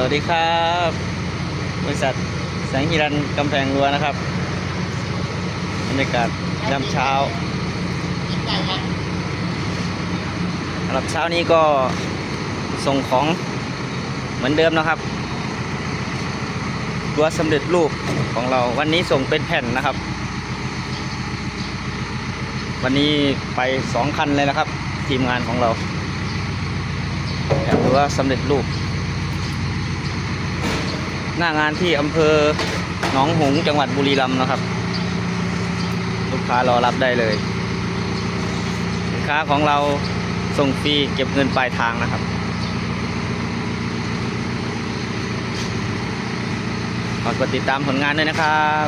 สวัสดีครับ บริษัทแสงฮิรันกำแพงรัวนะครับบรรยากาศยามเช้าสำหรับเช้านี้ก็ส่งของเหมือนเดิมนะครับ ตัวสำเร็จรูปของเราวันนี้ส่งเป็นแผ่นนะครับ วันนี้ไปสองคันเลยนะครับ ทีมงานของเราแผ่นตัวสำเร็จรูป หน้างานที่อำเภอหนองหงส์จังหวัดบุรีรัมย์นะครับ ลูกค้ารอรับได้เลยสินค้าของเราส่งฟรีเก็บเงินปลายทางนะครับ ฝากกดติดตามผลงานด้วยนะครับ